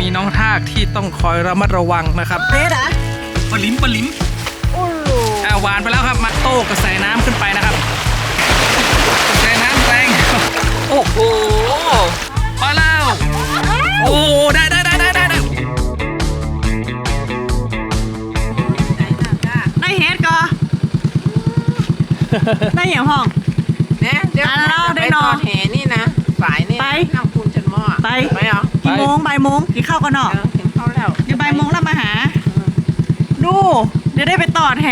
มีน้องทากที่ต้องคอยระมัดระวังนะครับเด็ดอะปลิมปลิมโอ้โหอ่าหวานไปแล้วครับมาโต้กระแสน้ำขึ้นไปนะครับกระแสน้ำแรงโอ้โหพอแล้วโอ้โหได้ได้ได้ได้ได้ได้ได้เฮ็ดก็ได้อย่างห้องเนี่ยเดี๋ยวอะแล้วได้ไปนทออนดแหนี่นะฝ่ายนี่ไปน้ำคุณฉันหม้อไปไปเหรอ กี่โมงบ่ายโมงกี่ข้าวกันเนาะเออถึงเข้าแล้วเดี๋ยวบ่ายโมงแล้วมาหา ดู เดี๋ยวได้ไปตอดแห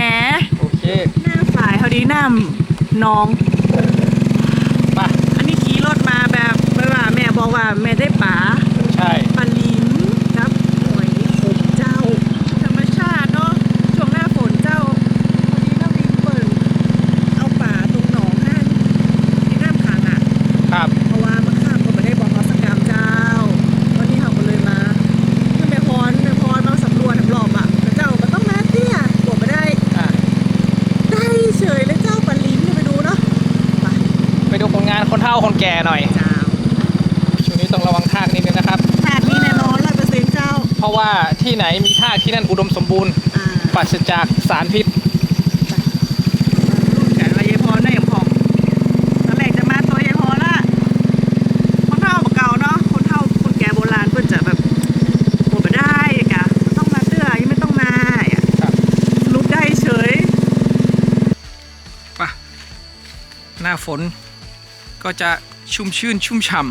โอเคหน้าฝ่ายเขาดีน้ำน้อง ไปอันนี้ขี่รถมาแบบไม่ว่า แม่บอกว่าแม่ได้ป๋าใช่ปลาลิ้นครับหอยขมเจ้า ธรรมชาติเนาะช่วงหน้าฝนเจ้าวันนี้น้ำลิงเปิดเอาป่าตรงหนองห้านที่น้ำขังอะ ครับ เพราะว่ามันข้ามก็ไม่ได้บอกเขาสกรรมเจ้า วันนี้เขาก็เลยมาขึ้นไปพรไปพรมาสำรวจรอบๆอะแล้วเจ้าก็ต้องมาเตี้ยกว่าไม่ได้ อะ ได้เฉยเลยเจ้าปลาลิ้นไปดูเนาะไป ไปดูผลงานคนเฒ่าคนแก่หน่อยเจ้าช่วงนี้ต้องระวังทากนิดนึงนะครับ ถาดนี้แน่นอนร้อยเปอร์เซ็นต์เจ้าเพราะว่าที่ไหนมีทากที่นั่นอุดมสมบูรณ์อ่าปราศจากสารพิษรุ่นกันว่ายายพรได้อย่างพองตอนแรกจะมาตัวยายพรละคนเฒ่าเก่าเนาะคนเฒ่าคนแก่โบราณเพิ่นจะแบบโอ้บ่ได้กะต้องมาเตื้อยังไม่ต้องมาอะครับลุกได้เฉยปะหน้าฝนก็จะ ชุ่มชื่นชุ่มฉ่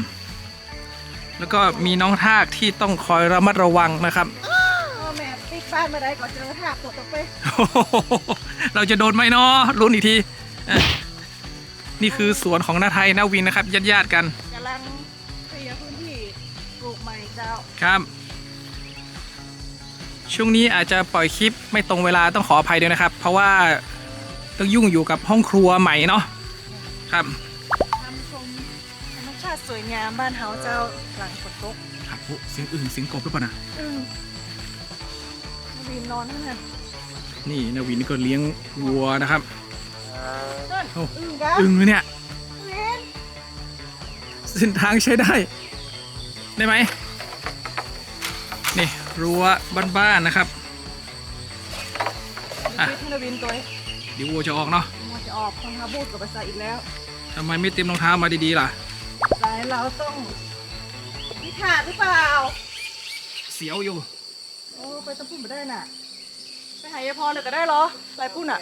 ำแล้วก็มีน้องทากที่ต้องคอยระมัดระวังนะครับแม่ปิกบ้านมาได้ก่อนเจอถากตกตกไปโอ้โหเราจะโดนไหมเนาะลุ้นอีกทีเอ้ยนี่คือสวนของนาไทยนาวินนะครับญาติญาติๆกันกำลังเคลียร์พื้นที่ปลูกใหม่เจ้าครับ ช่วงนี้อาจจะปล่อยคลิปไม่ตรงเวลาต้องขออภัยด้วยนะครับ เพราะว่าต้องยุ่งอยู่กับห้องครัวใหม่เนาะครับ สวยงามบ้านเฮาเจ้าหลังฝนตกครับโอ้เสียงอึ่งเสียงกบหรือเปล่านะอืมวินนอนนั่นน่ะนี่นาวินก็เลี้ยงวัวนะครับนั่นโอ้อึ่งกะอึ่งเลยเนี่ยเว้นเส้นทางใช้ได้ ได้ไหมนี่รั้วบ้านๆนะครับ อะวิทย์นวินตัวเดี๋ยววัวจะออกเนาะ มันจะออกคนทาบูดกับภาษาอีกแล้วทำไมไม่เตรียมรองเท้ามาดีๆล่ะสาย เราต้องพิธาหรือเปล่า เสียวอยู่ โอ้ไปตะพุ่นไม่ได้น่ะ ไปหายายพรเลยก็ได้เหรอลายพุ่นอะ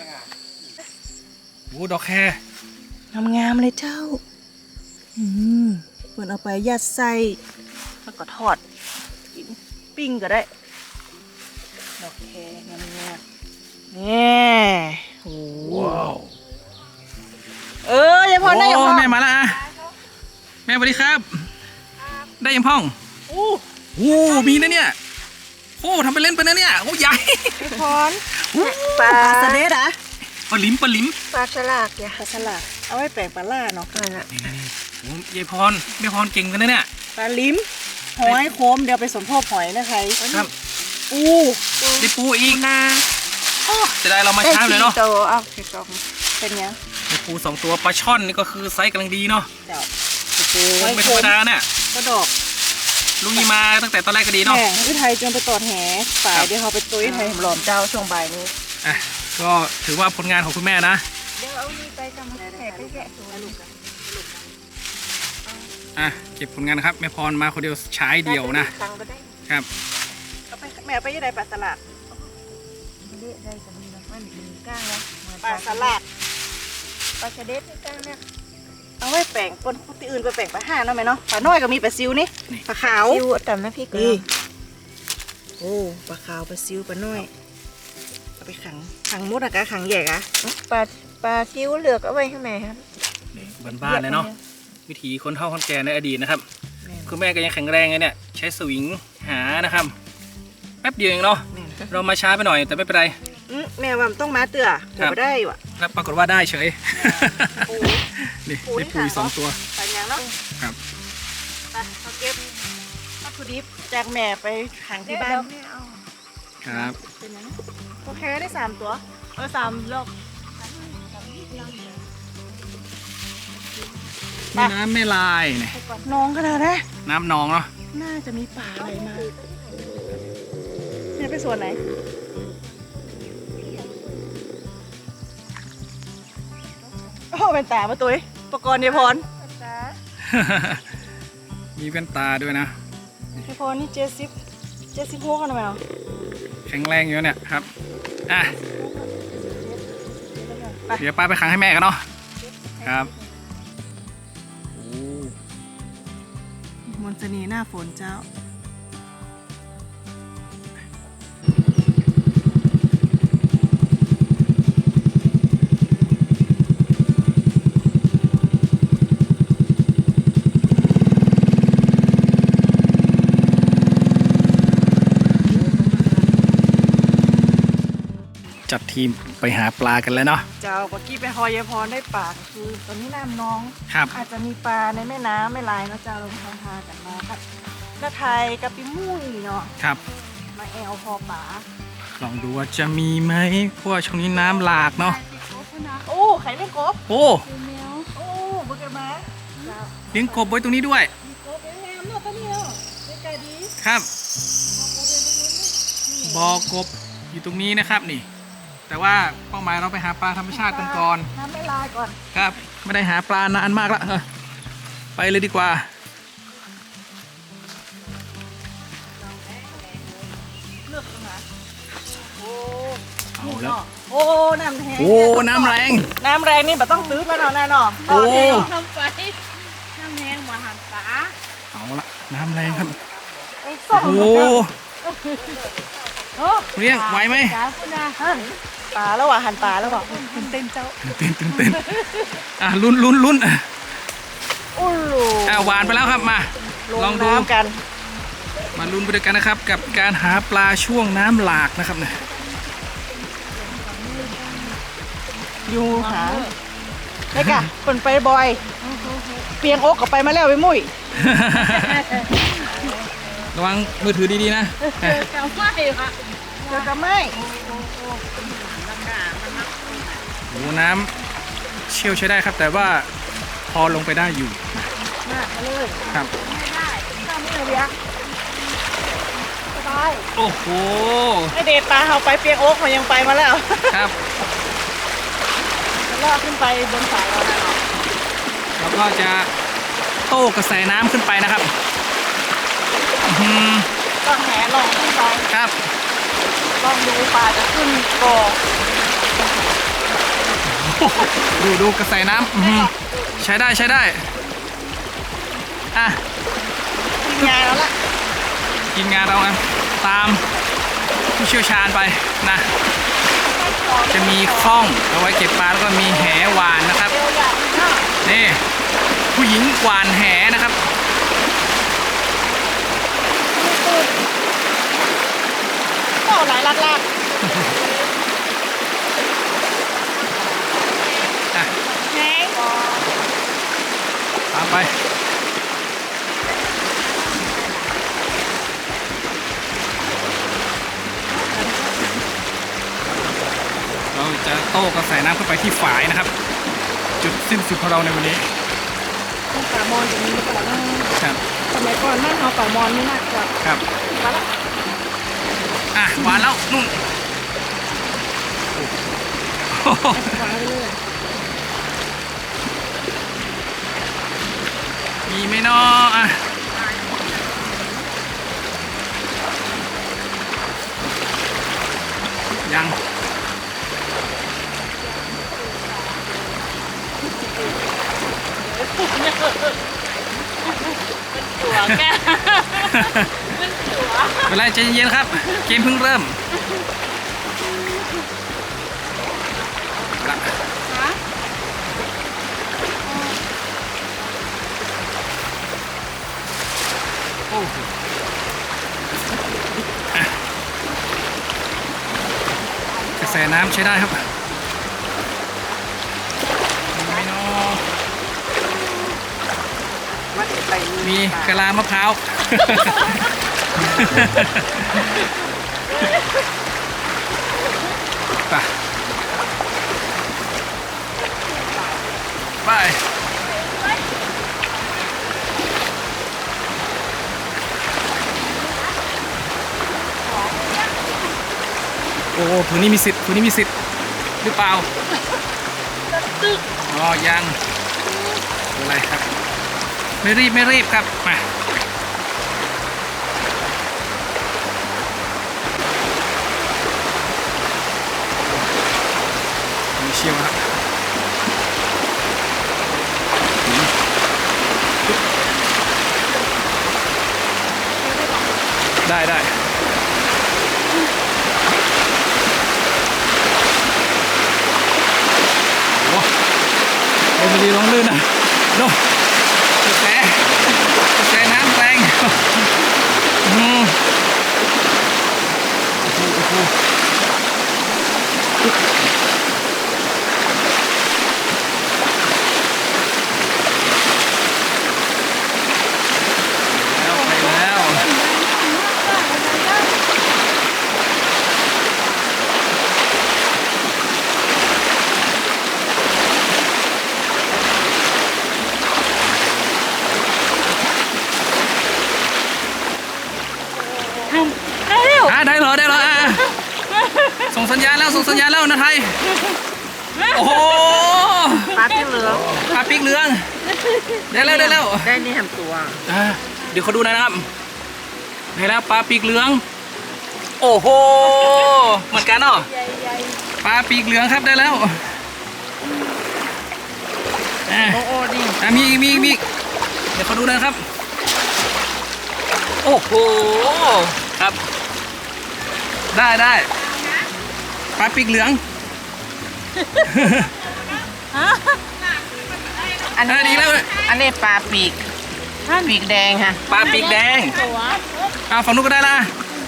โอ้ดอกแคงามๆเลยเจ้า อืมเปิดเอาไปยัดไส้แล้วก็ทอดกินปิ้งก็ได้ดอกแคงามๆนี่โอ้โหว้าว เออยายพรได้ยังโอ้พ่อแม่มาแล้วอะ แม่สวัสดีครับ ได้ยังพ่องอู้โอ้มีนะเนี่ยโอ้ทำไปเล่นไปนะเนี่ยโอ้ใหญ่ยายพรปลาสะเด็ดอะปลาลิมปลาลิมปลาฉลากอย่าปลาสลัดเอาไว้แปลงปลาล่าเนาะนั่นน่ะนี่นี่นี่โอ้ยายพรแม่พรเก่งกันนะเนี่ยปลาลิ้มหอยโคมเดี๋ยวไปสมทบหอยนะใครครับอู้ได้ปูอีกนาโอ้จะได้เรามาช้าเลยเนาะโตเอาไปสองเป็นยังได้ปูสองตัวปลาช่อนนี่ก็คือไซส์กำลังดีเนาะเจ้า โอ้โหไม่ธรรมดาเนี่ยก็ดอกลุงนี่มาตั้งแต่ตอนแรกก็ดีเนาะแม่วิไทยจนไปตอดแหฝ่ายเดี๋ยวเขาไปตุ้ยไทยหลอมเจ้าช่วงบ่ายนี้อะก็ถือว่าผลงานของคุณแม่นะเดี๋ยวเอานี่ไปทำแผลไปแกะตัวลูกกันอะเก็บผลงานนะครับแม่พรมาคนเดียวใช้เดียวนะตังก็ได้ครับเอาไปแม่ไปยังไงปลาสลัดเด็ดได้จะมีน้ำมันมีก้างแล้วปลาสลัดปลาชะเด็ดนี่ก้างเนี่ย เอาไว้แปลงคนที่อื่นไปแปลงปลาห่าเนาะแม่เนาะปลาน้อยก็มีปลาซิวนี่ปลาขาวซิวตำน้ำพริกเลนี่ยโอ้ปลาขาวปลาซิวปลาน้อยเอาไปขังขังมดอะกะขังใหญ่กะปลาปลาซิวเหลือกเอาไว้ข้างในครับนี่บ้านๆเลยเนาะวิถีคนเฒ่าคนแก่ในอดีตนะครับ คุณแม่ก็ยังแข็งแรงเลยเนี่ย ใช้สวิงหานะครับแป๊บเดียวเองเนาะแม่นเรามาช้าไปหน่อยแต่ไม่เป็นไรอืมแม่ว่ามันต้องมาเตื้อครัเดี๋ยวบบ่ได้ว่ะแล้วปรากฏว่าได้เฉยปู นี่ปูนี่ได้ปุยค่ะ สองตัวปลาอย่างเนาะครับ ไปเอาเก็บวัตถุดิบจากแม่ไปขังที่บ้านไม่เอาครับ เป็นยังไงโอเคได้สามตัวเออสามโลกนี่น้ำแม่ลายเนี่ยน้องขนาดนะน้ำหนองเนาะน่าจะมีป่าอะไรมาเนี่ยไปสวนไหนโอ้เป็นตามาตุ้ย ประกรณ์เยายพรจ้ามีแว่นตาด้วยนะเยายพรนี่เจ็ดสิบเจ็ดสิบหกกันไหมเนาะแข็งแรงอยู่เนี่ยครับอะไปเดี๋ยวป้าไปขังให้แม่กันเนาะครับโอ้มนต์เสน่ห์หน้าฝนเจ้า จัดทีมไปหาปลากันแล้วเนาะ เจ้าเมื่อกี้ไปฮอยเยายพรได้ป่าก็คือตอนนี้น้ำน้อง ครับ อาจจะมีปลาในแม่น้ำไม่ลายเนาะเจ้าเราพาพากันมาครับกระไทยกับปิมุ้ยเนาะครับ มาแอลพอป่าลองดูว่าจะมีไหมเพราะว่าช่วงนี้น้ำหลากเนาะ โอ้ไข่เล่นกบ โอ้ โอ้บึกกันมาเจ้าเลี้ยงกบไว้ตรงนี้ด้วย มีกบแงามๆเนาะตอนนี้เนาะใกล้ๆดีครับกบเดินไปดูนี่บ่อกบอยู่ตรงนี้นะครับนี่ แต่ว่าเป้าหมายเราไปหาปลาธรรมชาติกันก่อนน้ำไม่ลายก่อน ครับ ไม่ได้หาปลานานมากแล้วเออไปเลยดีกว่า เลือกตรงไหนโอ้เอาแล้ว โอ้น้ำแรงโอ้ น้ำแรง น้ำแรงนี่แบบต้องซื้อไปหน่อยแน่นอนโอ้ทำไปน้ำแห้งมาหันปลาเอาละน้ำแรงครับ ไอ้ส้มโอ้โอ้ เรียกไหวไหมจ้าคุณอาหันปลาแล้วว่ะหันปลาแล้วว่ะตื่นเต้นเจ้าตื่นเต้นตื่นเต้นอะลุ้นลุ้นลุ้นอะโอ้โหอะหวานไปแล้วครับมา ลองดูน้ำกัน มาลุ้นไปด้วยกันนะครับ กับการหาปลาช่วงน้ำหลากนะครับเนี่ยอยู่หาได้กะเปิ่นไปบ่อย เปียงอกกับไปมาแล้วไปมุ้ย ระวังมือถือดีๆนะเจอกับไฟค่ะเจอกับไม่ราคามันนักโอ้น้ำเชี่ยวใช้ได้ครับ แต่ว่าพอลงไปได้อยู่มากมาเลยครับไม่ได้ข้ามมือเบียสบายโอ้โหไอเดตตาเขาไปเปียงอกมันยังไปมาแล้วครับมันลอดขึ้นไปบนสายเราแล้วเนาะแล้วก็จะโต้กระแสน้ำขึ้นไปนะครับอื้อหือ ก็แหลองขึ้นไปครับ ลองดูปลาจะขึ้นก่อดูดูกระแสน้ำอื้อหือใช้ได้ใช้ได้ อะ ทีมงานแล้วล่ะทีมงานเรานะตามผู้เชี่ยวชาญไปนะ จะมีคล้องเอาไว้เก็บปลาแล้วก็มีแหหวานนะครับ เร็วอย่างนี้เนาะนี่ ผู้หญิงหวานแหนะครับ ก็หลายลัดลากอะแห้งตามไป เราจะโต้กระแสน้ำเข้าไปที่ฝายนะครับ จุดสิ้นสุดของเราในวันนี้ป่ามอนจะมีก่อนนะ ครับ สมัยก่อนบ้านเราป่ามอนนี่มากกว่าครับมาละอะหวานแล้วนุ่นโอ้โหวางไปเลยมีไหมเนาะอะยัง หัวแก เวลาใจเย็นๆครับ เกมเพิ่งเริ่มโอ้โหกระแสน้ำใช้ได้ครับมีกะลามะพร้าว ไปไปโอ้ผืนนี้มีสิทธิ์ผืนนี้มีสิทธิ์หรือเปล่าอ๋อยังอะไรครับ ไม่รีบ ไม่รีบครับ มา ได้ได้โอ้เอ็มดีลองลื่นนะโน่กระแสกระแสน้ำแรงอืมโอ้โหโอ้โหแล้วไปแล้ว ได้แล้ว อะได้เหรอได้เหรออะส่งสัญญาณแล้วส่งสัญญาณแล้วนะไทย โอ้โห ปลาที่เหลือง ปลาปีกเหลือง ได้แล้วได้แล้ว ได้นี่แฮมตัว อะ เดี๋ยวเขาดูหนอยนะครับได้แล้วปลาปีกเหลือง โอ้โห เหมือนกันเนาะใหญ่ใหญ่ปลาปีกเหลืองครับได้แล้วอะโอ้โอ้ดีอะมีอีกมีอีกมีอีกเดี๋ยวเขาดูหนะครับ โอ้โห ครับ ได้ได้ปลาปีกเหลืองอันอะดีนี้แล้ว อันนี้ปลาปีก ปีกแดงค่ะปลาปีกแดงตัวอ่าฝั่งนู้นก็ได้ละ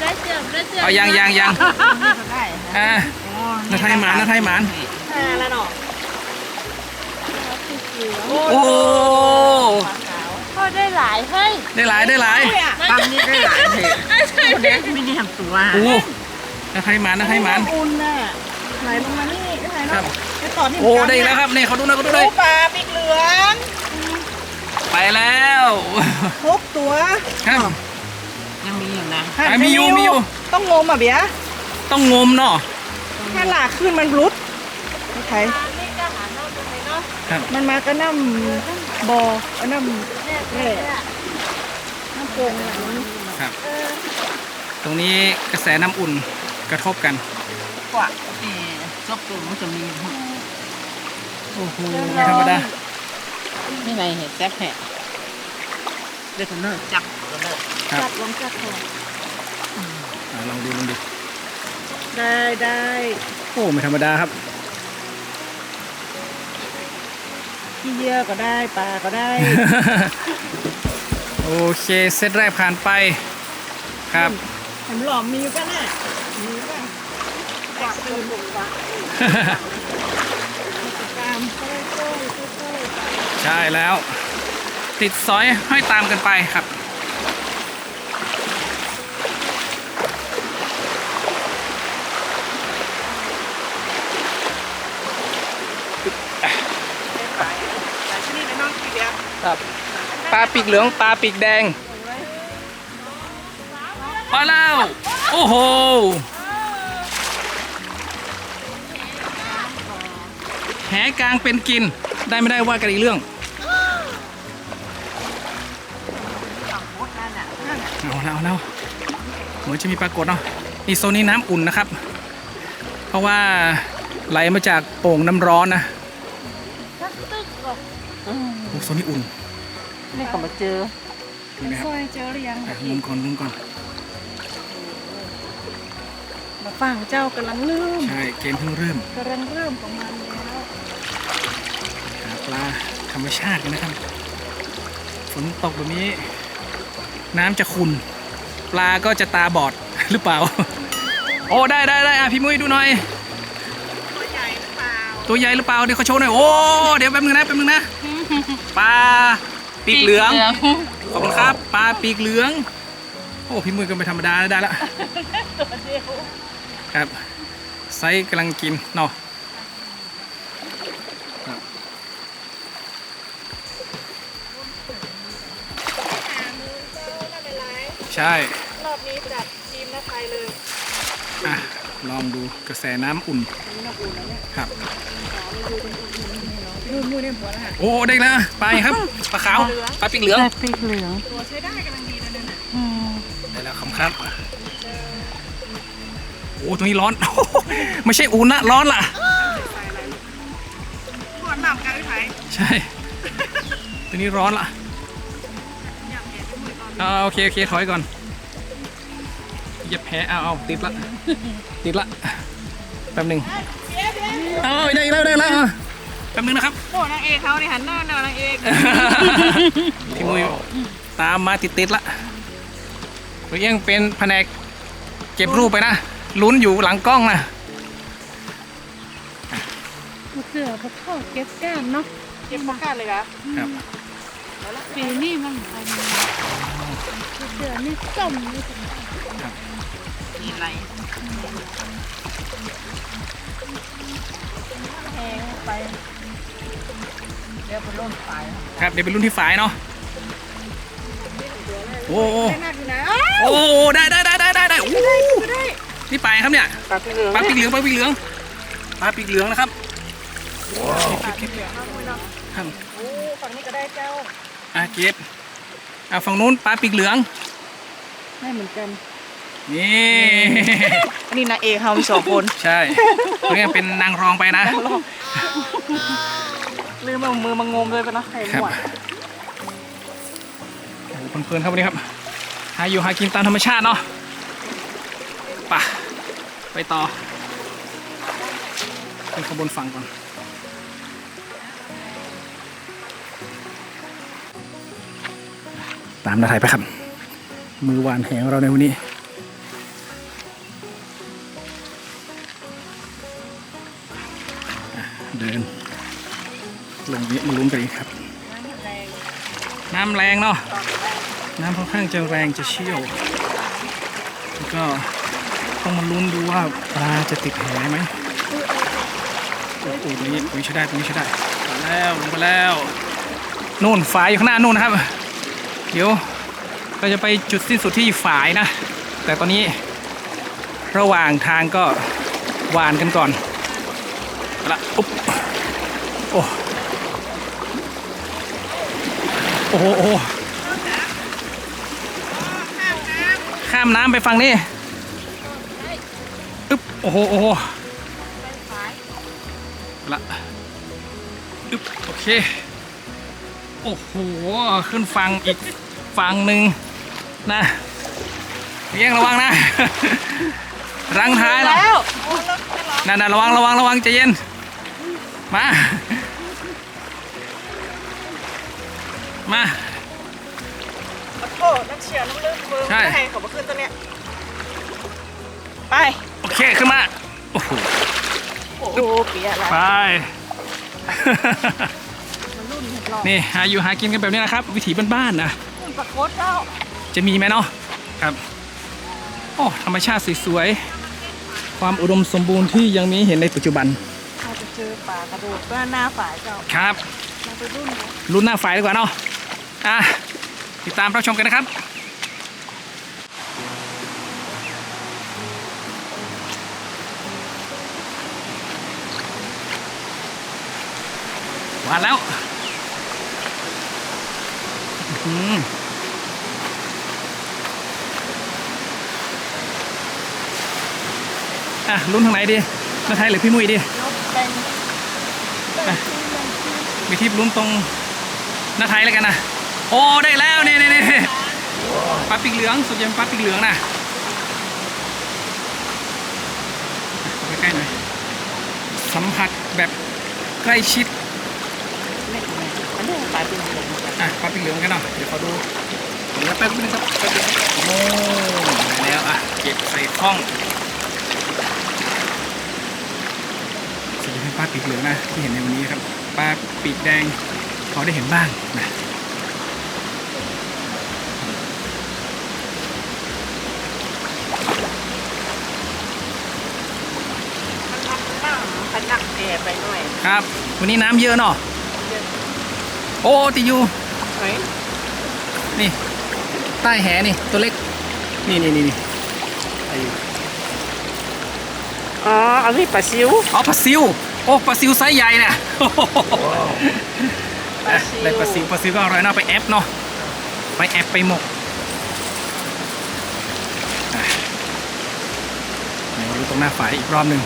ได้เจือบได้เจือบเอายังยังยังได้อ่านาไทยหมานนาไทยหมานอ่าแล้วเนาะโอ้โหก็ได้หลายให้ได้หลายได้หลายปลานี่ได้หลายเลยคนเด็กไม่ได้แฮมตัวโอ้นาไทยหมานนาไทยหมานอุ่นน่ะไหลลงมานี่ได้ไหลครัเนาะบไปต่อที่โอ้ได้อีกแล้วครับนี่เขาดูหนะเขาดูดูเลยปลาปีกเหลือง ไปแล้วหกตัวครับยังมีอยู่นะอะมีอยู่มีอยู่ต้องงมอะเบียร์ต้องงมเนาะถ้าหลากขึ้นมันรุดไม่ใช่ครับมันมาก็น้ำบอก็น้ำแร่น้ำโป่งอะไรนี้ครับ ตรงนี้กระแสน้ำอุ่นกระทบกันกว่าที่ซบตัวมันจะมีโอ้โหไม่ธรรมดา นี่ไงเห็ดแซ่บแห่เด็กคนเนอร์จับคนเนอร์ครับ จับลงจับก่อนอะลองดูลองดูได้ได้โอ้ไม่ธรรมดาครับขี้เยื่อก็ได้ปลาก็ได้ โอเคเซตแรกผ่านไป ครับแหมหลอมมีป่ะน่ะมีป่ะกวาดตื่นบุกวะตามค่อยๆค่อยๆ ใช่แล้ว ติดสอยห้อยตามกันไปครับแต่ที่นี่ในน้องกี่เดียวครับปลาปีกเหลืองปลาปีกแดงมาแล้ว โอ้โหแหกลางเป็นกินได้ไม่ได้ว่ากันอีกเรื่อง เอาแล้วเอาแล้วเหมือนจะมีปรากฏเนาะนี่โซนนี้น้ำอุ่นนะครับ เพราะว่าไหลมาจากโป่งน้ำร้อนนะโอ้โซนนี้อุ่นนี่ก็มาเจอนี่นะครับซอยเจอหรือยังอะงมก่อนงมก่อนมาฟังเจ้ากำลังเริ่มใช่เกมเพิ่งเริ่มกำลังเริ่มของมันแล้วหาปลาธรรมชาติกันนะครับฝนตกแบบนี้ น้ำจะขุ่น ปลาก็จะตาบอดหรือเปล่า โอ้ได้ได้ได้อะพี่มุ้ยดูหน่อย ตัวใหญ่หรือเปล่า ตัวใหญ่หรือเปล่าเดี๋ยวเขาโชว์หน่อยโอ้เดี๋ยวแป๊บนึงนะแป๊บนึงนะปลาปีกเหลืองขอบคุณครับปลาปีกเหลือง โอ้พี่มุ้ยก็ไม่ธรรมดานะได้ละตัวเดียวครับไซส์กำลังกินเนาะครับใช่ร อบนี้จัดทีมนะไทยเลยอะลองดูกระแสน้ำอุ่นครับดูมือเนี่ยหัวละค่ะโอ้ได้แล้วไปครับปลาขาวปลาปีกเหลืองปีกเหลืองตัวใช้ได้กำลังดีเลยนะอืมได้แล้วครับครับโอ้ตรงนี้ร้อน ไม่ใช่อุ่นนะร้อนล่ะทอดน้ำกันพี่ไผ่ใช่ตัวนี้ร้อนล่ะอยากเห็นมือตอนเอาโอเคโอเคถอยก่อน เหยียบแพ้เอาเอาติดละ ติดละ แป๊บหนึ่งเอาได้อีกแล้วได้อีกแล้วเอาแป๊บหนึงนะครับ โอ้นางเอกเขาเนี่ยหันหน้าหน้านางเอกพี่มุ้ยตามมาติดติดๆละตัวเองเป็นแผนกเก็บรูปไปนะ ลุ้นอยู่หลังกล้องนะเสือพวกเข้าเก็บแก้มเนาะเก็บมาก้านเลยค่ะครับปีนี้มันพันเสือนี่ส้มนี่ มีอะไรแหงไป เดี๋ยวไปล่นไปครับเดี๋ยวเป็นรุ่นที่ฝายเนาะโอ้โหได้หนักอยู่นะโอ้โหได้ได้ได้ได้ได้ได้โอ้โหก็ได้นี่ปลาครับเนี่ยปลาปีเหลืองปลาปีกเหลืองปลาปีกเหลืองปลาปีกเหลืองนะครับปลาปีเหลืองเอามือเนาะครับโอ้ฝั่งนี้ก็ได้เจ้า อะเก็บเอาฝั่งนู้นปลาปีกเหลือง ได้เหมือนกัน นี่อันนี้นางเอกเขามีสองคนใช่ตัวนี้เป็นนางรองไปนะลืมเอามือมางมเลยปะนะไข่ครับหมดโอ้โหเพลินๆครับวันนี้ครับหาอยู่หากินตามธรรมชาติเนาะไป่ะไปต่อขึ้นขางบวนฝั่งก่อนตามนาไทยไปครับ มือวานแหของเราในวันนี้ เดิน ลงนี้มาลุ้นกันอีครับ น้ำแรงเนาะน้ำค่อนข้างจะแรงจะเชี่ยว แล้วก็ต้องมาลุ้นดูว่าปลาจะติดแหไหมโอ้โหตรงนี้ตรงนี้ใช้ได้ตรงนี้ใช้ได้มาแล้วลงไปแล้วนู่นฝายอยู่ข้างหน้านู่นนะครับ เดี๋ยวเราจะไปจุดสิ้นสุดที่ฝายนะ แต่ตอนนี้ระหว่างทางก็หวานกันก่อนละอุ๊บ โอ้โอ้โหโอ้โหข้ามน้ำไปฝั่งนี้อึ๊บโอ้โหโอ้โหละอึ๊บโอเค โอ้โห ขึ้นฝั่งอีกฝั่งหนึ่งนะเลี้ยงระวังนะ รังท้ายนะแล้วนั่นนะระวังระวังระวังใจเย็น มา มาขอโทษนักเชียร์น้ำลึกมือใช่ ไม่ให้เขามาขึ้นตัวเนี้ย ไป โอเคขึ้นมาโอ้โหโอ้โหเปียละไป มันรุ่นหลอกนี่หาอยู่หากินกันแบบนี้นะครับ วิถีบ้านๆนะ รุ่นปลาโคตรเจ้าจะมีไหมเนาะครับโอ้ธรรมชาติสวยๆความอุดมสมบูรณ์ที่ยังมีให้เห็นในปัจจุบันเราจะเจอปลากระโดดก็หน้าฝายเจ้าครับเราไปรุ่นนะลุ้นหน้าไฟดีกว่าเนาะ อะติดตามรับชมกันนะครับหวานแล้วอื้อหืออะลุ้นทางไหนดีนาไทยหรือพี่มุ้ยดีแล้วแบ่งมีที่ลุ้นตรงหน้าไทยแล้วกันนะ โอ้ได้แล้วนี่นี่นี่ปลาปีกเหลืองสุดยอดปลาปีกเหลืองนะใกล้ๆหน่อยสัมผัสแบบใกล้ชิดปลาป็นเหลืองอะปลาปีกเหลืองกันเนาะเดี๋ยวขอดูเดี๋ยวแป๊บนึงครับแป๊บนึงครับโอ้ได้แล้วอะเก็บใส่ข้องส่วนจะเป็นปลาปีกเหลืองนะที่เห็นในวันนี้ครับปลาปีกแดงพอได้เห็นบ้างนะ มันทำหน้าขนักแก่ไปหน่อย ครับ วันนี้น้ำเยอะเนาะโอ้ติอยูเฮ้ยนี่ ใต้แหนี่ ตัวเล็ก นี่นี่นี่นี่ไอ้อันนี้ปลาซิวอ๋อปลาซิวโอ้ปลาซิวไซส์ใหญ่เนี่ยโอ้โหได้ปลาซิวปลาซิวก็อร่อยเนาะไปแอปเนาะไปแอปไปหมกอะเดี๋ยวมาดูตรงหน้าฝายอีกรอบหนึ่ง